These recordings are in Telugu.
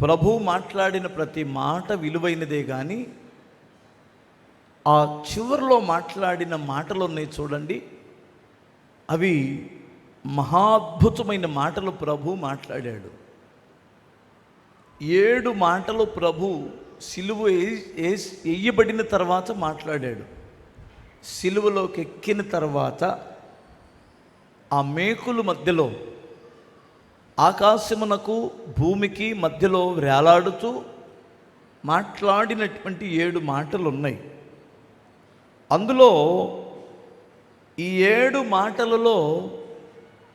ప్రభు మాట్లాడిన ప్రతి మాట విలువైనదే కానీ ఆ చివరిలో మాట్లాడిన మాటలు ఉన్నాయి చూడండి. అవి మహాద్భుతమైన మాటలు ప్రభు మాట్లాడాడు. ఏడు మాటలు ప్రభు సిలువ వేయబడిన తర్వాత మాట్లాడాడు. సిలువలోకి ఎక్కిన తర్వాత ఆ మేకుల మధ్యలో ఆకాశమునకు భూమికి మధ్యలో వేలాడుతూ మాట్లాడినటువంటి ఏడు మాటలు ఉన్నాయి అందులో ఈ ఏడు మాటలలో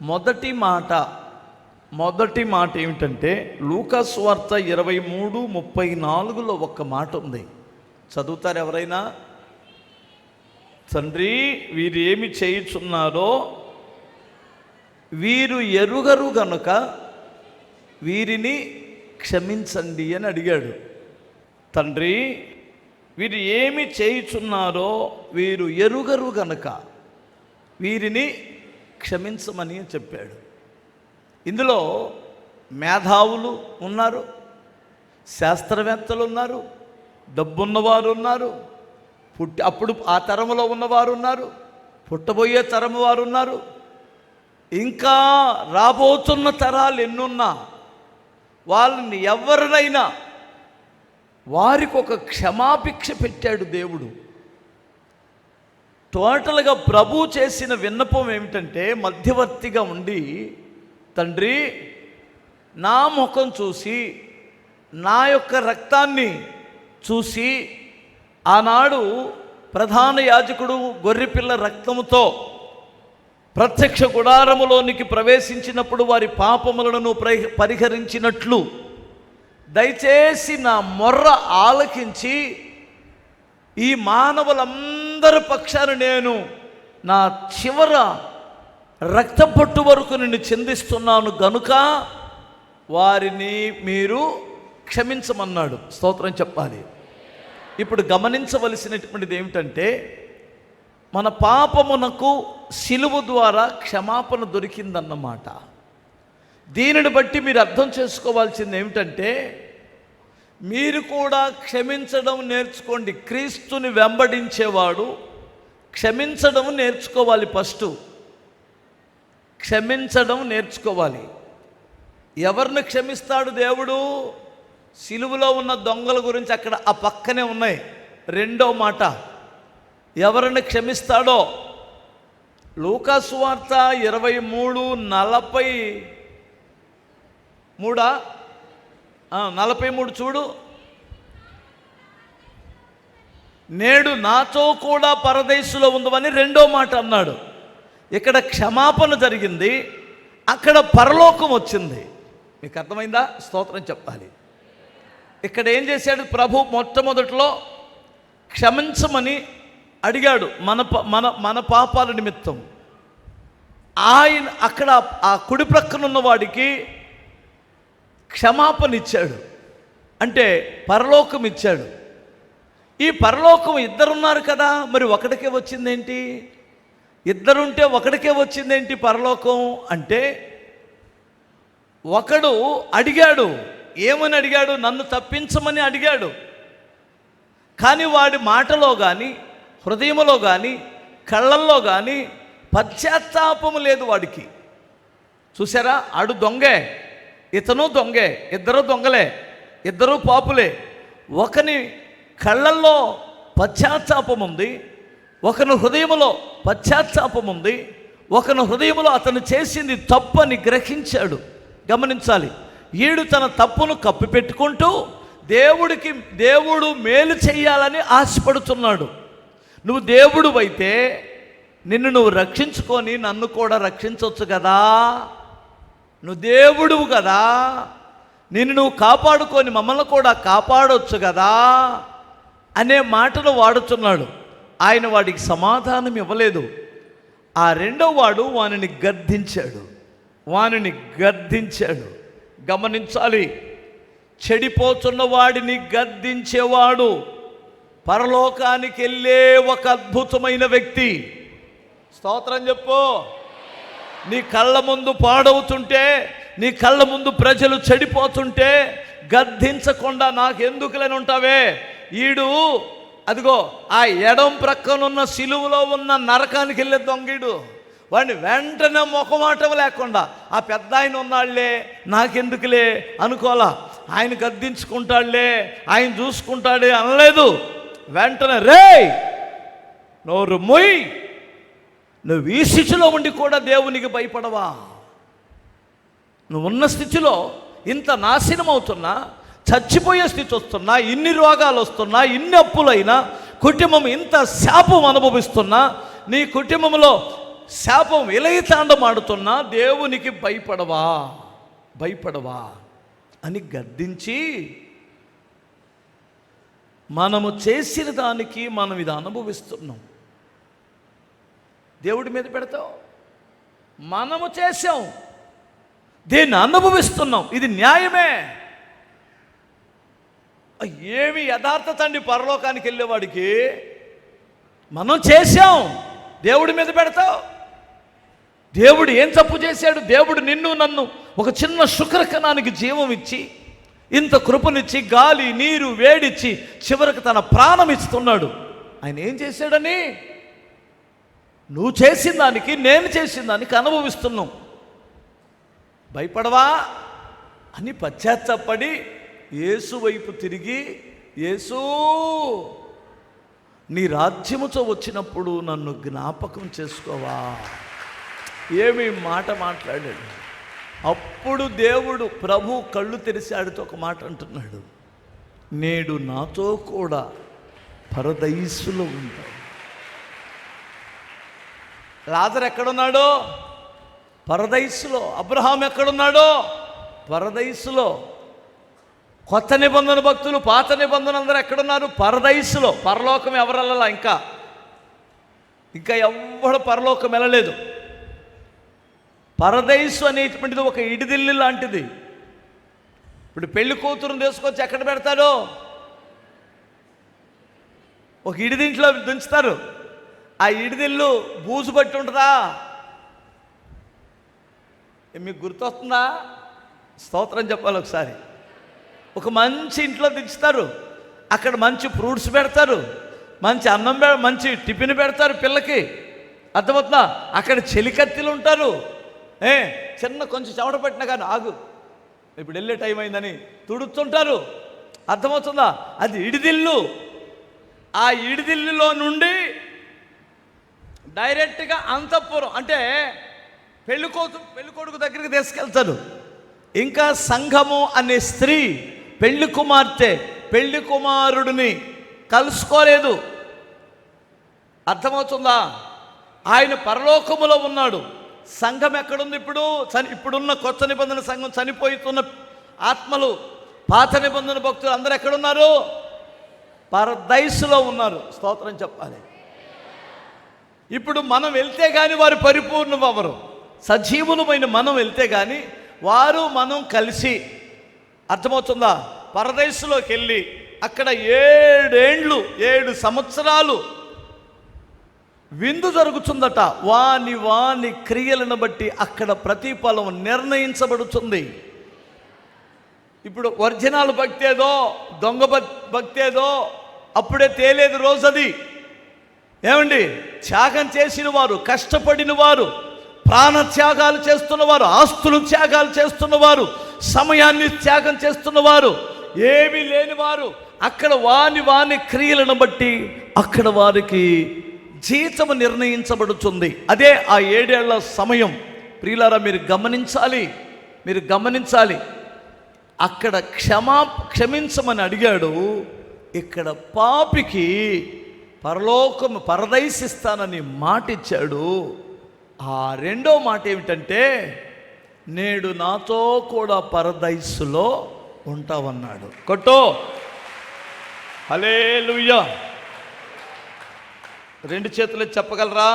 మొదటి మాట మొదటి మాట ఏమిటంటే లూకాస్ వార్త ఇరవై మూడు ముప్పై నాలుగులో ఒక మాట ఉంది. చదువుతారు ఎవరైనా తండ్రి వీరు ఏమి చేయుచున్నారో వీరు ఎరుగరు గనుక వీరిని క్షమించండి అని అడిగాడు. తండ్రి వీరు ఏమి చేయుచున్నారో వీరు ఎరుగరు గనుక వీరిని క్షమించమని చెప్పాడు. ఇందులో మేధావులు ఉన్నారు శాస్త్రవేత్తలు ఉన్నారు డబ్బున్నవారు ఉన్నారు పుట్టి అప్పుడు ఆ తరములో ఉన్నవారు ఉన్నారు పుట్టబోయే తరము వారు ఉన్నారు ఇంకా రాబోతున్న తరాలు ఎన్నున్నా వాళ్ళని ఎవరినైనా వారికి ఒక క్షమాభిక్ష పెట్టాడు దేవుడు. టోటల్గా ప్రభు చేసిన విన్నపం ఏమిటంటే మధ్యవర్తిగా ఉండి తండ్రి నా ముఖం చూసి నా యొక్క రక్తాన్ని చూసి ఆనాడు ప్రధాన యాజకుడు గొర్రెపిల్ల రక్తముతో ప్రత్యక్ష గుడారములోనికి ప్రవేశించినప్పుడు వారి పాపములను పరిహరించినట్లు దయచేసి నా మొర్ర ఆలకించి ఈ మానవులందరి పక్షాన నేను నా చివర రక్తపట్టు వరకు నిన్ను చెందిస్తున్నాను గనుక వారిని మీరు క్షమించమన్నాడు. స్తోత్రం చెప్పాలి. ఇప్పుడు గమనించవలసినటువంటిది ఏమిటంటే మన పాపమునకు సిలువ ద్వారా క్షమాపణ దొరికిందన్నమాట. దీనిని బట్టి మీరు అర్థం చేసుకోవాల్సింది ఏమిటంటే మీరు కూడా క్షమించడం నేర్చుకోండి. క్రీస్తుని వెంబడించేవాడు క్షమించడం నేర్చుకోవాలి ఫస్ట్. క్షమించడం నేర్చుకోవాలి. ఎవరిని క్షమిస్తాడు దేవుడు? సిలువలో ఉన్న దొంగల గురించి అక్కడ ఆ పక్కనే ఉన్నాయి. రెండో మాట ఎవరిని క్షమిస్తాడో? లూకాసువార్త ఇరవై మూడు నలభై మూడా? నలభై మూడు చూడు. నేడు నాతో కూడా పరదేశులో ఉందవని రెండో మాట అన్నాడు. ఇక్కడ క్షమాపణ జరిగింది అక్కడ పరలోకం వచ్చింది. మీకు అర్థమైందా? స్తోత్రం చెప్పాలి. ఇక్కడ ఏం చేశాడు ప్రభు మొట్టమొదట్లో? క్షమించమని అడిగాడు మన మన మన పాపాల నిమిత్తం. ఆయన అక్కడ ఆ కుడి ప్రక్కన ఉన్నవాడికి క్షమాపణ ఇచ్చాడు అంటే పరలోకం ఇచ్చాడు ఈ పరలోకం ఇద్దరున్నారు కదా మరి ఒకడికే వచ్చిందేంటి? ఇద్దరుంటే ఒకడికే వచ్చిందేంటి పరలోకం? అంటే ఒకడు అడిగాడు ఏమని అడిగాడు? నన్ను తప్పించమని అడిగాడు. కానీ వాడి మాటలో కానీ హృదయంలో కానీ కళ్ళల్లో కానీ పశ్చాత్తాపము లేదు వాడికి. చూసారా ఆడు దొంగే. ఇతను దొంగే. ఇద్దరు దొంగలే. ఇద్దరు పాపులే. ఒకని కళ్ళల్లో పశ్చాత్తాపం ఉంది ఒకని హృదయంలో పశ్చాత్తాపం ఉంది ఒకని హృదయంలో అతను చేసింది తప్పని గ్రహించాడు. గమనించాలి. ఈడు తన తప్పును కప్పిపెట్టుకుంటూ దేవుడికి దేవుడు మేలు చేయాలని ఆశపడుతున్నాడు. నువ్వు దేవుడు అయితే నిన్ను నువ్వు రక్షించుకొని నన్ను కూడా రక్షించవచ్చు కదా. నువ్వు దేవుడువు కదా. నిన్ను నువ్వు కాపాడుకొని మమ్మల్ని కూడా కాపాడవచ్చు కదా అనే మాటను వాడుచున్నాడు ఆయన వాడికి సమాధానం ఇవ్వలేదు. ఆ రెండో వాడు వానిని గద్దించాడు. వానిని గద్దించాడు. గమనించాలి. చెడిపోతున్న వాడిని గద్దించేవాడు. పరలోకానికి వెళ్ళే ఒక అద్భుతమైన వ్యక్తి. స్తోత్రం చెప్పు. నీ కళ్ళ ముందు పాడవుతుంటే నీ కళ్ళ ముందు ప్రజలు చెడిపోతుంటే గద్దించకుండా నాకెందుకులని ఉంటావే? ఈడు అదిగో ఆ ఎడం ప్రక్కనున్న సిలువలో ఉన్న నరకానికి వెళ్ళే దొంగీడు వాడిని వెంటనే ముఖమాటం లేకుండా ఆ పెద్ద ఆయన ఉన్నాళ్ళే నాకెందుకులే అనుకోలా ఆయన గద్దించుకుంటాడులే ఆయన చూసుకుంటాడే అనలేదు. వెంటనే రే నోరు మొయ్. నువ్వు ఈ స్థితిలో ఉండి కూడా దేవునికి భయపడవా? నువ్వు ఉన్న స్థితిలో ఇంత నాశనం అవుతున్నా చచ్చిపోయే స్థితి వస్తున్నా ఇన్ని రోగాలు వస్తున్నా ఇన్ని అప్పులైనా కుటుంబం ఇంత శాపం అనుభవిస్తున్నా నీ కుటుంబంలో శాపం విలయతాండమాడుతున్నా దేవునికి భయపడవా? భయపడవా? అని గద్దించి మనము చేసిన దానికి మనం ఇది అనుభవిస్తున్నాం. దేవుడి మీద పెడతాం మనము చేసాం దీన్ని అనుభవిస్తున్నాం. ఇది న్యాయమే. ఏమి యథార్థత అండి పరలోకానికి వెళ్ళేవాడికి? మనం చేసాం దేవుడి మీద పెడతావు. దేవుడు ఏం తప్పు చేశాడు? దేవుడు నిన్ను నన్ను ఒక చిన్న శుక్రకణానికి జీవం ఇచ్చి ఇంత కృపనిచ్చి గాలి నీరు వేడిచ్చి చివరికి తన ప్రాణం ఇస్తున్నాడు. ఆయన ఏం చేశాడని? నువ్వు చేసిన దానికి నేను చేసిన దానికి అనుభవిస్తున్నావు భయపడవా? అని పశ్చాత్తపడి యేసు వైపు తిరిగి యేసు నీ రాజ్యముతో వచ్చినప్పుడు నన్ను జ్ఞాపకం చేసుకోవా? ఏమి మాట మాట్లాడాడు అప్పుడు దేవుడు ప్రభు కళ్ళు తెరిచి ఆడితో ఒక మాట అంటున్నాడు. నేడు నాతో కూడా పరదైసులో ఉంటాడు లాజర్ ఎక్కడున్నాడో? పరదయస్సులో అబ్రహాం ఎక్కడున్నాడో? పరదయస్సులో కొత్త నిబంధన భక్తులు పాత నిబంధన అందరూ ఎక్కడున్నారు? పరదయస్సులో పరలోకం ఎవరెళ్ళలా ఇంకా? ఇంకా ఎవ్వడు పరలోకం వెళ్ళలేదు. పరదైసు అనేటువంటిది ఒక ఇడిదిల్లు లాంటిది. ఇప్పుడు పెళ్ళి కూతురుని తీసుకొచ్చి ఎక్కడ పెడతారు? ఒక ఇడిదింట్లో దించుతారు. ఆ ఇడిదిల్లు బూజు పట్టి ఉంటుందా? మీకు గుర్తొస్తుందా? స్తోత్రం చెప్పాలి ఒకసారి. ఒక మంచి ఇంట్లో దించుతారు. అక్కడ మంచి ఫ్రూట్స్ పెడతారు. మంచి అన్నం మంచి టిఫిన్ పెడతారు పిల్లకి. అర్థమవుతుందా? అక్కడ చెలికత్తిలు ఉంటారు. ఏ చిన్న కొంచెం చెమట పట్టినా కానీ ఆగు. ఇప్పుడు వెళ్ళే టైం అయిందని తుడుతుంటారు అర్థమవుతుందా? అది ఇడిదిల్లు. ఆ ఇడిదిల్లులో నుండి డైరెక్ట్గా అంతఃపురం అంటే పెళ్ళికోతు పెళ్ళికొడుకు దగ్గరికి తీసుకెళ్తారు. ఇంకా సంఘము అనే స్త్రీ పెళ్ళి కుమార్తె పెళ్ళి కుమారుడిని కలుసుకోలేదు. అర్థమవుతుందా? ఆయన పరలోకములో ఉన్నాడు. సంఘం ఎక్కడుంది ఇప్పుడు? చని ఇప్పుడున్న కొత్త నిబంధన సంఘం చనిపోతున్న ఆత్మలు పాత నిబంధన భక్తులు అందరూ ఎక్కడున్నారు? పరదైసులో ఉన్నారు. స్తోత్రం చెప్పాలి. ఇప్పుడు మనం వెళ్తే కానీ వారు పరిపూర్ణం అవ్వరు సజీవులమైన మనం వెళ్తే కానీ వారు మనం కలిసి అర్థమవుతుందా? పరదేశంలోకి వెళ్ళి అక్కడ ఏడేండ్లు ఏడు సంవత్సరాలు విందు జరుగుతుందట. వాని వాని క్రియలను బట్టి అక్కడ ప్రతిఫలం నిర్ణయించబడుతుంది. ఇప్పుడు ఒరిజినల్ భక్తి ఏదో దొంగ భక్తి ఏదో అప్పుడే తేలేదు రోజది. ఏమండి? త్యాగం చేసిన వారు కష్టపడిన వారు ప్రాణత్యాగాలు చేస్తున్నవారు ఆస్తులు త్యాగాలు చేస్తున్నవారు సమయాన్ని త్యాగం చేస్తున్నవారు ఏమీ లేని వారు అక్కడ వాని వాని క్రియలను బట్టి అక్కడ వారికి జీతము నిర్ణయించబడుతుంది. అదే ఆ ఏడేళ్ళ సమయం. ప్రియులారా మీరు గమనించాలి. మీరు గమనించాలి. అక్కడ క్షమా క్షమించమని అడిగాడు. ఇక్కడ పాపికి పరలోకం పరదైసిస్తానని మాట ఇచ్చాడు ఆ రెండో మాట ఏమిటంటే నేడు నాతో కూడా పరదైసులో ఉంటావన్నాడు. కొట్టో. హలే రెండు చేతులు చెప్పగలరా?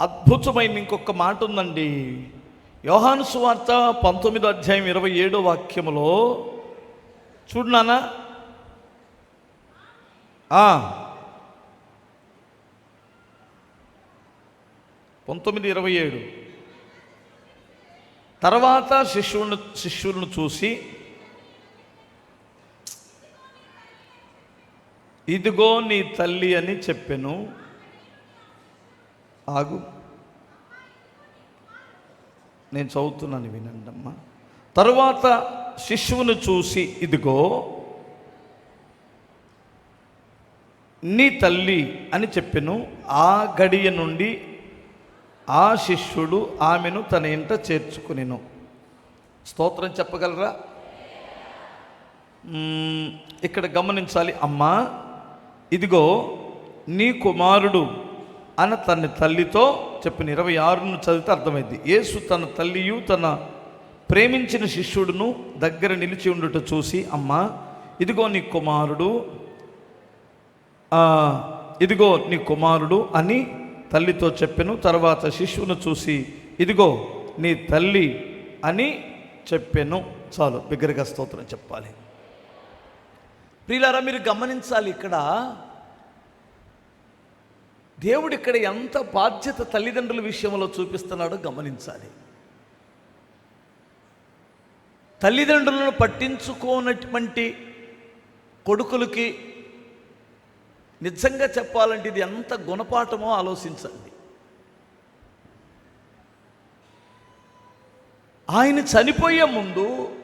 అద్భుతమైన ఇంకొక మాట ఉందండి. యోహాను సువార్త పంతొమ్మిదో అధ్యాయం ఇరవై ఏడో వాక్యములో చూడు పంతొమ్మిది ఇరవై ఏడు. తర్వాత శిష్యులను శిష్యులను చూసి ఇదిగో నీ తల్లి అని చెప్పెను. ఆగు. నేను చదువుతున్నాను వినండి అమ్మా. తరువాత శిశువును చూసి ఇదిగో నీ తల్లి అని చెప్పెను. ఆ గడియ నుండి ఆ శిష్యుడు ఆమెను తన ఇంట చేర్చుకునేను. స్తోత్రం చెప్పగలరా? ఇక్కడ గమనించాలి. అమ్మా ఇదిగో నీ కుమారుడు అని తన తల్లితో చెప్పిన ఇరవై ఆరును చదివితే అర్థమైంది. యేసు తన తల్లియు తన ప్రేమించిన శిష్యుడును దగ్గర నిలిచి ఉండుట చూసి అమ్మా ఇదిగో నీ కుమారుడు ఇదిగో నీ కుమారుడు అని తల్లితో చెప్పెను. తర్వాత శిష్యును చూసి ఇదిగో నీ తల్లి అని చెప్పాను. చాలు బిగ్గరగా స్తోత్రం చెప్పాలి. ప్రియులారా మీరు గమనించాలి ఇక్కడ. దేవుడు ఇక్కడ ఎంత బాధ్యత తల్లిదండ్రుల విషయంలో చూపిస్తున్నాడో గమనించాలి. తల్లిదండ్రులను పట్టించుకోనటువంటి కొడుకులకి నిజంగా చెప్పాలంటే ఇది ఎంత గుణపాఠమో ఆలోచించండి. ఆయన చనిపోయే ముందు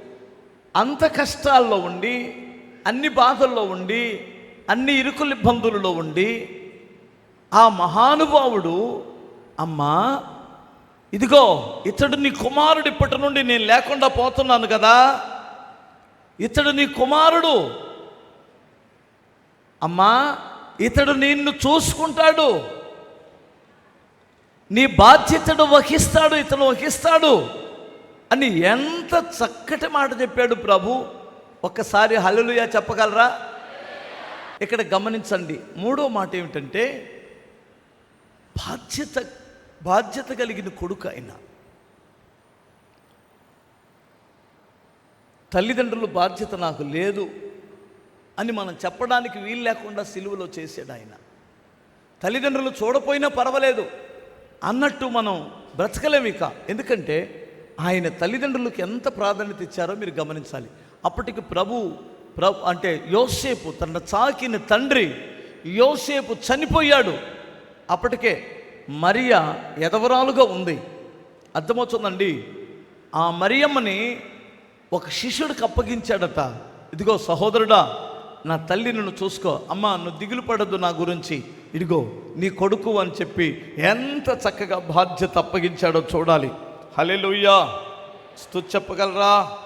అంత కష్టాల్లో ఉండి అన్ని బాధల్లో ఉండి అన్ని ఇరుకుల ఇబ్బందులలో ఉండి ఆ మహానుభావుడు అమ్మా ఇదిగో ఇతడు నీ కుమారుడు ఇప్పటి నుండి నేను లేకుండా పోతున్నాను కదా. ఇతడు నీ కుమారుడు. అమ్మా ఇతడు నిన్ను చూసుకుంటాడు. నీ బాధ్యతడు వహిస్తాడు ఇతను వహిస్తాడు అని ఎంత చక్కటి మాట చెప్పాడు ప్రభు. ఒక్కసారి హలలుయా చెప్పగలరా? ఇక్కడ గమనించండి. మూడో మాట ఏమిటంటే బాధ్యత బాధ్యత కలిగిన కొడుకు ఆయన తల్లిదండ్రులు బాధ్యత నాకు లేదు అని మనం చెప్పడానికి వీలు లేకుండా సిలువలో చేసాడు ఆయన. తల్లిదండ్రులు చూడపోయినా పర్వాలేదు అన్నట్టు మనం బ్రతకలేమిక ఎందుకంటే ఆయన తల్లిదండ్రులకు ఎంత ప్రాధాన్యత ఇచ్చారో మీరు గమనించాలి. అప్పటికి ప్రభు ప్రభు అంటే యోసేపు తన చాకిన తండ్రి యోసేపు చనిపోయాడు. అప్పటికే మరియ ఎదవరాలుగా ఉంది. అర్థమవుతుందండి? ఆ మరియమ్మని ఒక శిష్యుడికి అప్పగించాడట. ఇదిగో సహోదరుడా నా తల్లి నిన్ను చూసుకో. అమ్మా నువ్వు దిగులు పడద్దు నా గురించి. ఇదిగో నీ కొడుకు అని చెప్పి ఎంత చక్కగా బాధ్యత అప్పగించాడో చూడాలి. హలే లుయ్యా స్తు చెప్పగలరా?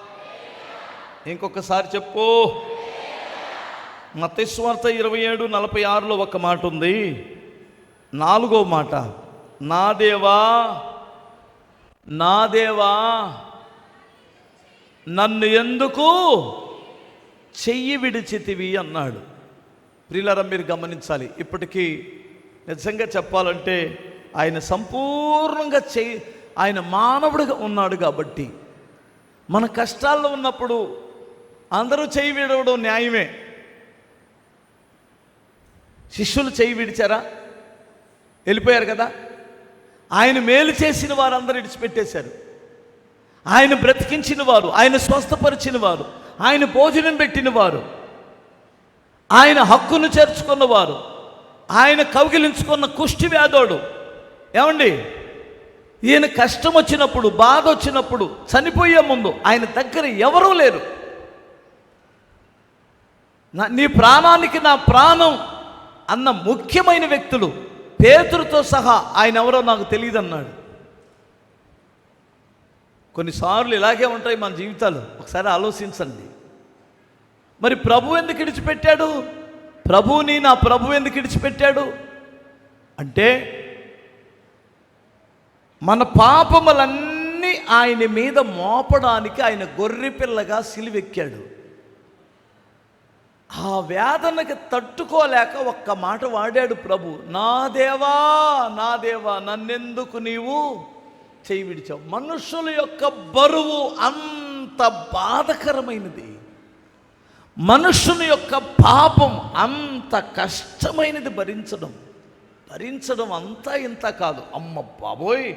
ఇంకొకసారి చెప్పు. మతేశ్వార్త ఇరవై ఏడు నలభై ఆరులో ఒక మాట ఉంది. నాలుగో మాట నా దేవా నా దేవా నన్ను ఎందుకు చెయ్యి విడిచితివి అన్నాడు. ప్రియులారా మీరు గమనించాలి ఇప్పటికీ నిజంగా చెప్పాలంటే ఆయన సంపూర్ణంగా చెయ్యి ఆయన మానవుడిగా ఉన్నాడు కాబట్టి మన కష్టాల్లో ఉన్నప్పుడు అందరూ చేయి విడవడం న్యాయమే. శిష్యులు చేయి విడిచారా? వెళ్ళిపోయారు కదా? ఆయన మేలు చేసిన వారందరూ విడిచిపెట్టేశారు. ఆయన బ్రతికించిన వారు ఆయన స్వస్థపరిచిన వారు ఆయన భోజనం పెట్టిన వారు ఆయన హక్కును చేర్చుకున్నవారు ఆయన కౌగిలించుకున్న కుష్టి వ్యాధోడు. ఏమండి? ఈయన కష్టం వచ్చినప్పుడు బాధ వచ్చినప్పుడు చనిపోయే ముందు ఆయన దగ్గర ఎవరూ లేరు. నా నీ ప్రాణానికి నా ప్రాణం అన్న ముఖ్యమైన వ్యక్తులు పేతురుతో సహా ఆయన ఎవరో నాకు తెలియదు అన్నాడు కొన్నిసార్లు ఇలాగే ఉంటాయి మన జీవితాలు. ఒకసారి ఆలోచించండి. మరి ప్రభు ఎందుకు ఇడిచిపెట్టాడు ప్రభుని నా ప్రభు ఎందుకు ఇడిచిపెట్టాడు అంటే మన పాపములన్నీ ఆయన మీద మోపడానికి ఆయన గొర్రె పిల్లగా సిలివెక్కాడు. ఆ వేదనకి తట్టుకోలేక ఒక్క మాట వాడాడు ప్రభు నా దేవా నా దేవా నన్నెందుకు నీవు చేయి విడిచావు? మనుషుల యొక్క బరువు అంత బాధకరమైనది. మనుషుని యొక్క పాపం అంత కష్టమైనది భరించడం. భరించడం అంతా ఇంత కాదు. అమ్మ బాబోయ్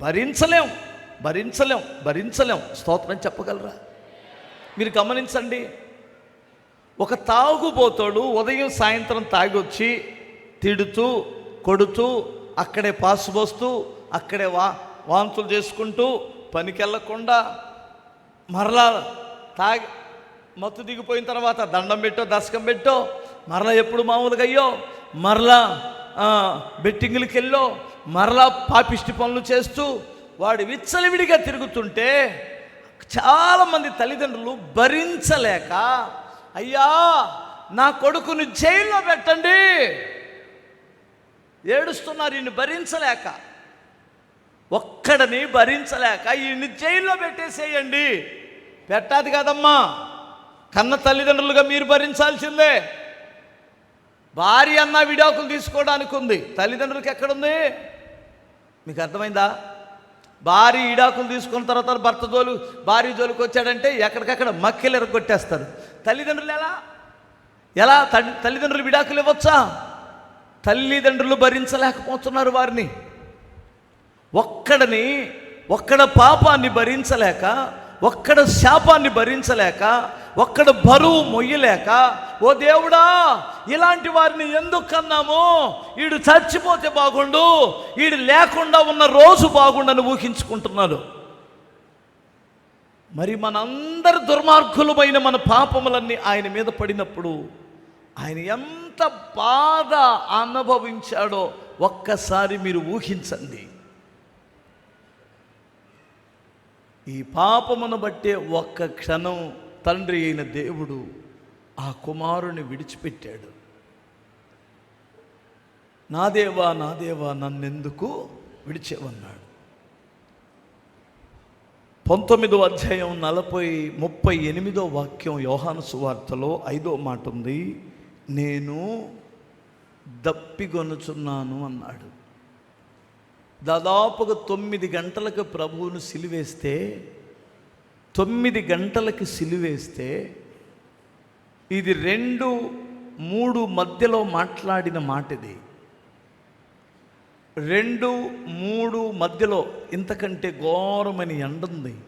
భరించలేం భరించలేం భరించలేం. స్తోత్రం చెప్పగలరా? మీరు గమనించండి ఒక తాగుబోతాడు ఉదయం సాయంత్రం తాగొచ్చి తిడుతూ కొడుతూ అక్కడే పాసుపోస్తూ అక్కడే వా వాంతులు చేసుకుంటూ పనికెళ్ళకుండా మరలా తాగి మత్తు దిగిపోయిన తర్వాత దండం పెట్టో దశకం పెట్టో మరలా ఎప్పుడు మామూలుగా అయ్యో మరలా బెట్టింగ్లకి వెళ్ళో మరలా పాపిష్టి పనులు చేస్తూ వాడు విచ్చలవిడిగా తిరుగుతుంటే చాలామంది తల్లిదండ్రులు భరించలేక అయ్యా నా కొడుకుని జైల్లో పెట్టండి. ఏడుస్తున్నారు ఈయన్ని భరించలేక. ఒక్కడని భరించలేక ఈయన్ని జైల్లో పెట్టేసేయండి. పెట్టాది కదమ్మా కన్న తల్లిదండ్రులుగా మీరు భరించాల్సిందే. భార్య అన్న విడాకులు తీసుకోవడానికి ఉంది. తల్లిదండ్రులకి ఎక్కడుంది? మీకు అర్థమైందా? భార్య ఈడాకులు తీసుకున్న తర్వాత భర్త జోలు భార్య జోలికి వచ్చాడంటే ఎక్కడికక్కడ మక్కిలు ఎరగొట్టేస్తారు తల్లిదండ్రులు ఎలా? ఎలా తల్లిదండ్రులు విడాకులు ఇవ్వచ్చా? తల్లిదండ్రులు భరించలేకపోతున్నారు వారిని. ఒక్కడిని ఒక్కడ పాపాన్ని భరించలేక ఒక్కడ శాపాన్ని భరించలేక ఒక్కడ బరువు మొయ్యలేక ఓ దేవుడా ఇలాంటి వారిని ఎందుకు కన్నాము వీడు చచ్చిపోతే బాగుండు వీడు లేకుండా ఉన్న రోజు బాగుండని ఊహించుకుంటున్నాడు. మరి మనందరి దుర్మార్గులమైన మన పాపములన్నీ ఆయన మీద పడినప్పుడు ఆయన ఎంత బాధ అనుభవించాడో ఒక్కసారి మీరు ఊహించండి. ఈ పాపమును బట్టే ఒక్క క్షణం తండ్రి అయిన దేవుడు ఆ కుమారుని విడిచిపెట్టాడు. నా దేవా నా దేవా నన్నెందుకు విడిచేవన్నాడు? పంతొమ్మిదో అధ్యాయం నలభై ముప్పై ఎనిమిదో వాక్యం యోహాను సువార్తలో ఐదో మాట ఉంది. నేను దప్పిగొనుచున్నాను అన్నాడు. దాదాపుగా తొమ్మిది గంటలకు ప్రభువును సిలివేస్తే తొమ్మిది గంటలకి సిలివేస్తే ఇది రెండు మూడు మధ్యలో మాట్లాడిన మాట ఇది రెండు మూడు మధ్యలో ఇంతకంటే ఘోరమని ఎండుంది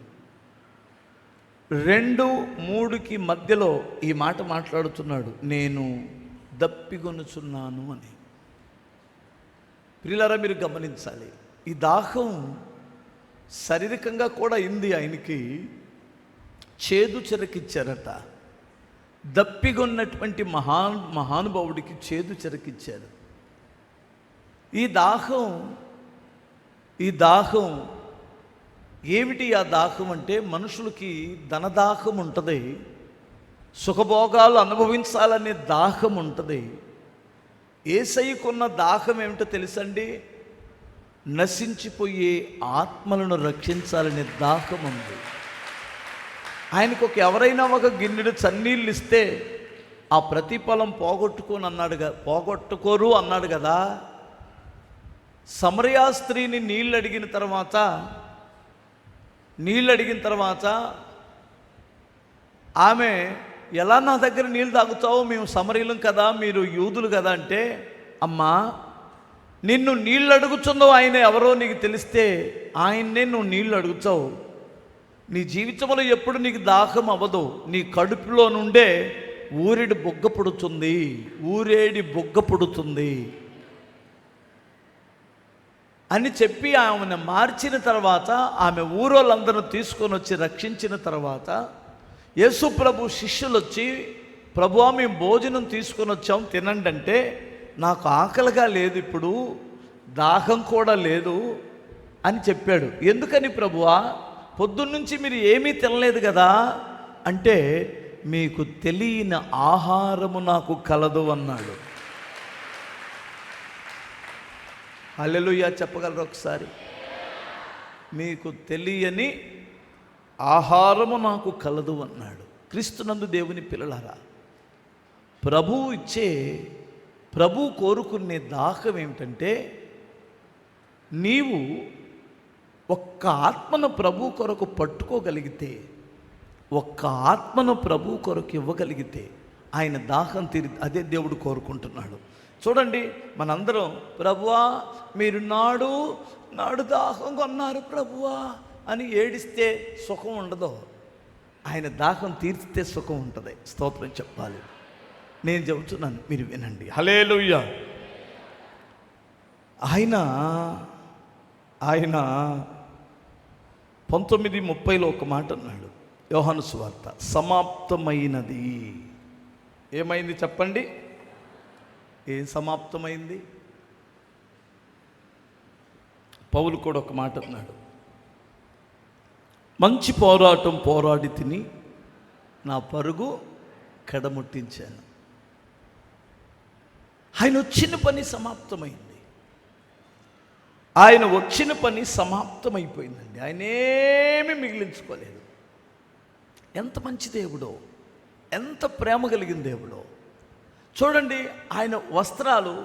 రెండు మూడుకి మధ్యలో ఈ మాట మాట్లాడుతున్నాడు. నేను దప్పిగొనుచున్నాను అని. ప్రియులారా మీరు గమనించాలి. ఈ దాహం శారీరకంగా కూడా ఇంది ఆయనకి. చేదు చెరకిచ్చారట. దప్పిగొన్నటువంటి మహాన్ మహానుభావుడికి చేదు చెరకిచ్చారు. ఈ దాహం ఈ దాహం ఏమిటి ఆ దాహం అంటే మనుషులకి ధనదాహం ఉంటుంది సుఖభోగాలు అనుభవించాలనే దాహం ఉంటుంది. ఏసైకున్న దాహం ఏమిటో తెలుసండి? నశించిపోయే ఆత్మలను రక్షించాలనే దాహం ఉంది. ఆయనకు ఒక ఎవరైనా ఒక గిన్నెడు చన్నీళ్ళు ఇస్తే ఆ ప్రతిఫలం పోగొట్టుకోని అన్నాడుగా పోగొట్టుకోరు అన్నాడు కదా? సమరయా స్త్రీని నీళ్ళు అడిగిన తర్వాత నీళ్ళు అడిగిన తర్వాత ఆమె ఎలా నా దగ్గర నీళ్ళు తాగుతావు? మేము సమరీలం కదా మీరు యూదులు కదా అంటే అమ్మా నిన్ను నీళ్ళు అడుగుతుందో ఆయన ఎవరో నీకు తెలిస్తే ఆయన్నే నువ్వు నీళ్ళు అడుగుతావు నీ జీవితంలో ఎప్పుడు నీకు దాహం అవ్వదు. నీ కడుపులో నుండే ఊరేడి బొగ్గ పుడుతుంది. ఊరేడి బొగ్గ పుడుతుంది. అని చెప్పి ఆమెను మార్చిన తర్వాత ఆమె ఊరోళ్ళందరూ తీసుకొని వచ్చి రక్షించిన తర్వాత యేసు ప్రభు శిష్యులు వచ్చి ప్రభువా మేము భోజనం తీసుకొని వచ్చాం తినండి అంటే నాకు ఆకలిగా లేదు ఇప్పుడు దాహం కూడా లేదు అని చెప్పాడు. ఎందుకని ప్రభువా? పొద్దున్నుంచి మీరు ఏమీ తినలేదు కదా? అంటే మీకు తెలియని ఆహారము నాకు కలదు అన్నాడు. హల్లెలూయా చెప్పగలరు ఒకసారి? మీకు తెలియని ఆహారము నాకు కలదు అన్నాడు. క్రీస్తునందు దేవుని పిల్లలారా ప్రభు ఇచ్చే ప్రభు కోరుకునే దాహం ఏమిటంటే నీవు ఒక్క ఆత్మను ప్రభు కొరకు పట్టుకోగలిగితే ఒక్క ఆత్మను ప్రభు కొరకు ఇవ్వగలిగితే ఆయన దాహం తీరి అదే దేవుడు కోరుకుంటున్నాడు. చూడండి మనందరం ప్రభువా మీరు నాడు నాడు దాహం కొన్నారు ప్రభువా అని ఏడిస్తే సుఖం ఉండదు. ఆయన దాహం తీర్చితే సుఖం ఉంటుంది. స్తోత్రం చెప్పాలి. నేను చెబుతున్నాను మీరు వినండి. హలేలుయ్య ఆయన ఆయన పంతొమ్మిది ముప్పైలో ఒక మాట అన్నాడు. యోహాను సువార్త సమాప్తమైనది. ఏమైంది చెప్పండి? ఏం సమాప్తమైంది? పౌలు కూడా ఒక మాట అన్నాడు. మంచి పోరాటం పోరాడి తిని నా పరుగు కడముట్టించాను. ఆయన వచ్చిన పని సమాప్తమైంది. ఆయన వచ్చిన పని సమాప్తమైపోయిందండి. ఆయన ఏమీ మిగిలించుకోలేదు. ఎంత మంచి దేవుడో ఎంత ప్రేమ కలిగిన దేవుడో. చూడండి ఆయన వస్త్రాలు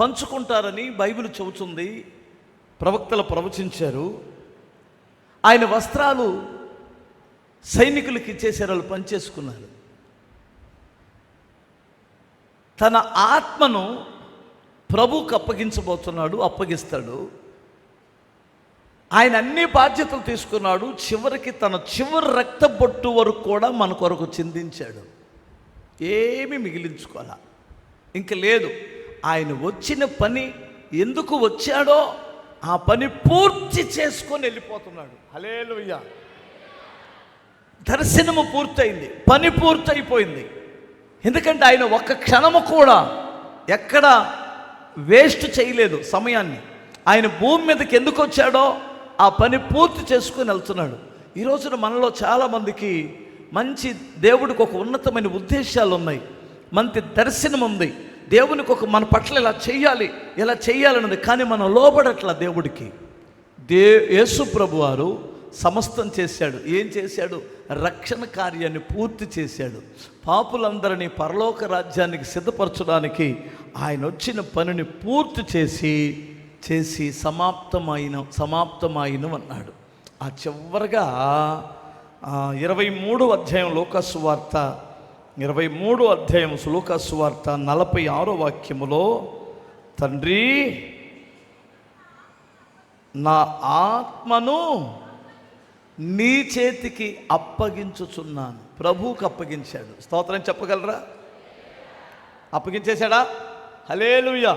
పంచుకుంటారని బైబిల్ చెబుతుంది. ప్రవక్తలు ప్రవచించారు. ఆయన వస్త్రాలు సైనికులకి ఇచ్చేసారు వాళ్ళు పనిచేసుకున్నారు. తన ఆత్మను ప్రభుకు అప్పగించబోతున్నాడు అప్పగిస్తాడు. ఆయన అన్ని బాధ్యతలు తీసుకున్నాడు. చివరికి తన చివరి రక్త బొట్టు వరకు కూడా మన కొరకు చిందించాడు. ఏమీ మిగిలించుకోవాలా? ఇంక లేదు. ఆయన వచ్చిన పని ఎందుకు వచ్చాడో ఆ పని పూర్తి చేసుకొని వెళ్ళిపోతున్నాడు. హలేలుయ్య దర్శనము పూర్తయింది. పని పూర్తయిపోయింది. ఎందుకంటే ఆయన ఒక్క క్షణము కూడా ఎక్కడ వేస్ట్ చేయలేదు సమయాన్ని. ఆయన భూమి మీదకి ఎందుకు వచ్చాడో ఆ పని పూర్తి చేసుకుని వెళ్తున్నాడు. ఈ రోజున మనలో చాలామందికి మంచి దేవుడికి ఒక ఉన్నతమైన ఉద్దేశాలు ఉన్నాయి మంచి దర్శనం ఉంది దేవునికి ఒక మన పట్ల ఇలా చేయాలి ఇలా చేయాలన్నది. కానీ మనం లోబడట్ల దేవుడికి. దే యేసు ప్రభు వారు సమస్తం చేశాడు. ఏం చేశాడు? రక్షణ కార్యాన్ని పూర్తి చేశాడు. పాపులందరినీ పరలోక రాజ్యానికి సిద్ధపరచడానికి ఆయన వచ్చిన పనిని పూర్తి చేసి చేసి సమాప్తమైన సమాప్తమైన అన్నాడు. ఆ చివరిగా ఇరవై మూడు అధ్యాయం లోకాసు వార్త ఇరవై మూడు అధ్యాయం సులోకాసు వార్త నలభై ఆరో వాక్యములో తండ్రి నా ఆత్మను నీ చేతికి అప్పగించుచున్నాను. ప్రభువుకు అప్పగించాడు. స్తోత్రం చెప్పగలరా? అప్పగించేశాడా? హలేలుయ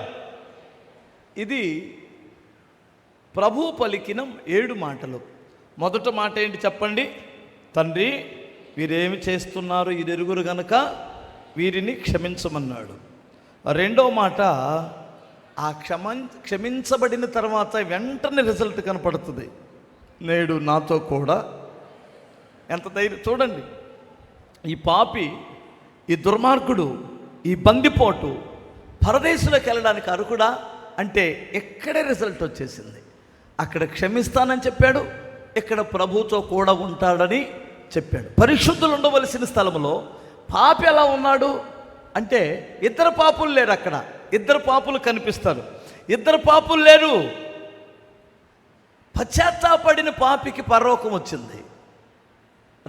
ఇది ప్రభు పలికిన ఏడు మాటలు. మొదట మాట ఏంటి చెప్పండి? తండ్రి వీరేమి చేస్తున్నారు ఇరెరుగురు గనక వీరిని క్షమించమన్నాడు. రెండో మాట ఆ క్షమ క్షమించబడిన తర్వాత వెంటనే రిజల్ట్ కనపడుతుంది. నేడు నాతో కూడా. ఎంత ధైర్యం చూడండి. ఈ పాపి ఈ దుర్మార్గుడు ఈ బందిపోటు పరదేశంలోకి వెళ్ళడానికి అరుకుడా అంటే ఎక్కడే రిజల్ట్ వచ్చేసింది. అక్కడ క్షమిస్తానని చెప్పాడు. ఇక్కడ ప్రభుతో కూడా ఉంటాడని చెప్పాడు. పరిశుద్ధులు ఉండవలసిన స్థలంలో పాపి ఎలా ఉన్నాడు అంటే ఇద్దరు పాపులు లేరు అక్కడ. ఇద్దరు పాపులు కనిపిస్తారు. ఇద్దరు పాపులు లేరు. పశ్చాత్తాపడిన పాపికి పరలోకం వచ్చింది.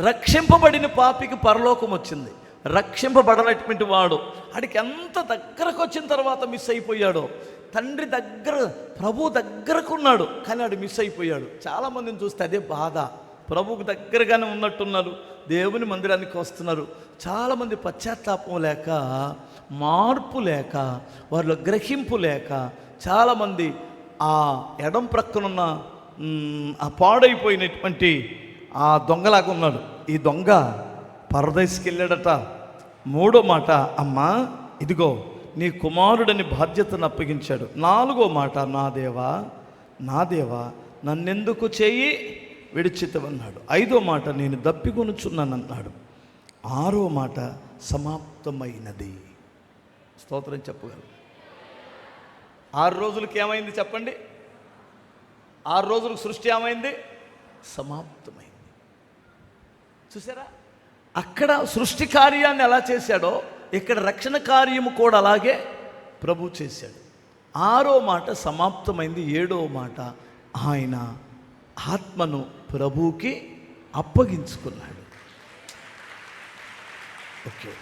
రక్షింపబడిన పాపికి పరలోకం వచ్చింది. రక్షింపబడనటువంటి వాడు. ఆడికి ఎంత దగ్గరకు వచ్చిన తర్వాత మిస్ అయిపోయాడో. తండ్రి దగ్గర ప్రభు దగ్గరకు ఉన్నాడు కానీ ఆడు మిస్ అయిపోయాడు. చాలామందిని చూస్తే అదే బాధ. ప్రభుకు దగ్గరగానే ఉన్నట్టున్నారు దేవుని మందిరానికి వస్తున్నారు. చాలామంది పశ్చాత్తాపం లేక మార్పు లేక వారిలో గ్రహింపు లేక చాలామంది ఆ ఎడం ప్రక్కనున్న ఆ పాడైపోయినటువంటి ఆ దొంగలాగా ఉన్నాడు. ఈ దొంగ పరదేశ్కి వెళ్ళాడట మూడో మాట అమ్మా ఇదిగో నీ కుమారుడని బాధ్యతను అప్పగించాడు. నాలుగో మాట నా దేవా నా దేవా నన్నెందుకు చేయి విడిచితవన్నాడు. ఐదో మాట నేను దప్పికొనుచున్నానన్నాడు. ఆరో మాట సమాప్తమైనది. స్తోత్రం చెప్పగలరు. ఆరు రోజులకి ఏమైంది చెప్పండి? ఆరు రోజులకు సృష్టి ఏమైంది? సమాప్తమైంది. చూసారా? అక్కడ సృష్టి కార్యాన్ని ఎలా చేశాడో ఇక్కడ రక్షణ కార్యము కూడా అలాగే ప్రభు చేశాడు. ఆరో మాట సమాప్తమైంది. ఏడో మాట ఆయన ఆత్మను ప్రభువుకి అప్పగించుకున్నాడు. ఓకే.